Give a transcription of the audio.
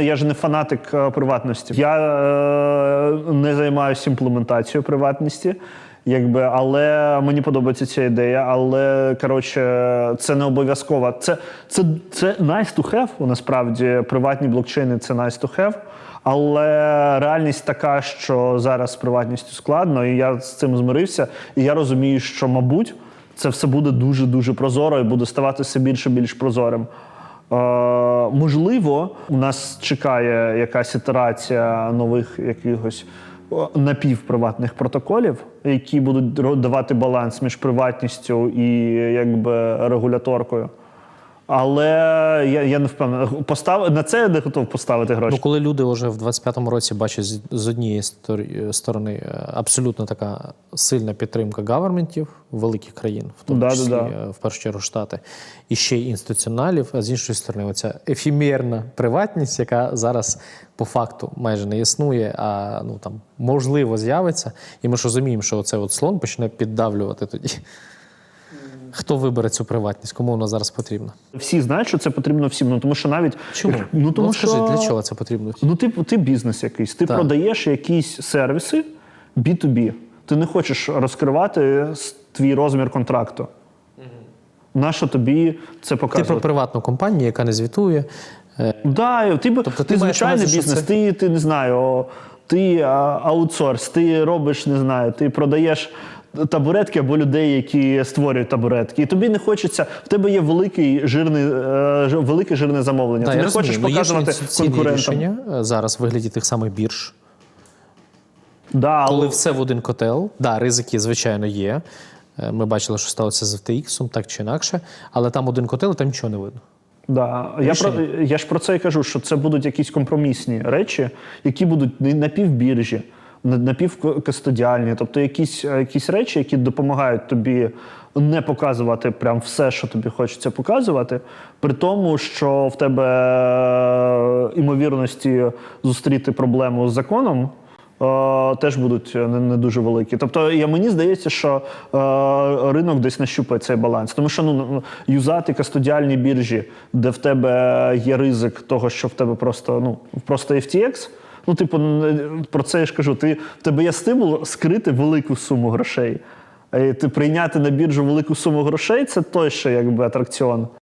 Я ж не фанатик е, приватності. Я е, не займаюся імплементацією приватності, якби, але мені подобається ця ідея. Але коротше, це не обов'язково. Це, це, це nice to have, насправді. Приватні блокчейни це nice to have. Але реальність така, що зараз з приватністю складно, і я з цим змирився. І я розумію, що, мабуть, це все буде дуже дуже прозоро і буде ставати все більше більш прозорим. Можливо, у нас чекає якась ітерація нових якихось напівприватних протоколів, які будуть давати баланс між приватністю і якби регуляторкою. Але я, я не впевнений. Постав... На це я не готов поставити гроші. Ну, коли люди вже в 25-му році бачать з- з однієї стор- сторони е, абсолютно така сильна підтримка гаверментів великих країн, в тому Да, да, числі да. е, в першу чергу Штати, і ще й інституціоналів, а з іншої сторони, оця ефімерна приватність, яка зараз по факту майже не існує, а ну там можливо з'явиться. І ми ж розуміємо, що оце от слон почне піддавлювати тоді. Хто вибере цю приватність? Кому вона зараз потрібна? Всі знають, що це потрібно всім. Ну тому що навіть Чому? Ну тому От скажи, що для чого це потрібно? Ну, ти, ти бізнес якийсь, ти Так. продаєш якісь сервіси B2B. Ти не хочеш розкривати твій розмір контракту. Нащо тобі це Ти про приватну компанію, яка не звітує. е, Да, ти, тобто, ти ти, звичайний бізнес, це- ти, ти не знаю, ти а, аутсорс, ти робиш, не знаю, ти продаєш табуретки або людей, які створюють табуретки. І тобі не хочеться, в тебе є великий жирний, е, велике жирне замовлення. Та, ти я не розумію, хочеш ну, є ж показувати конкурентам. рішення е, зараз в вигляді тих самих бірж. Да, але- Коли все в один котел, да, ризики, звичайно, є. Е, Ми бачили, що сталося з FTX, так чи інакше, але там один котел, і там нічого не видно. Да. Я, про, я ж про це і кажу, що це будуть якісь компромісні речі, які будуть не на- напівкастодіальні, тобто якісь, е, якісь речі, які допомагають тобі не показувати прям все, що тобі хочеться показувати, при тому, що в тебе е, імовірності зустріти проблему з законом. е, Теж будуть не, не дуже великі. Тобто, я, мені здається, що е, ринок десь нащупає цей баланс. Тому що ну, ну, юзати кастодіальні біржі, де в тебе є ризик того, що в тебе просто ну, просто FTX, ну, типу, про це я ж кажу, ти, в тебе є стимул скрити велику суму грошей. Е, Ти прийняти на біржу велику суму грошей це той ще якби атракціон.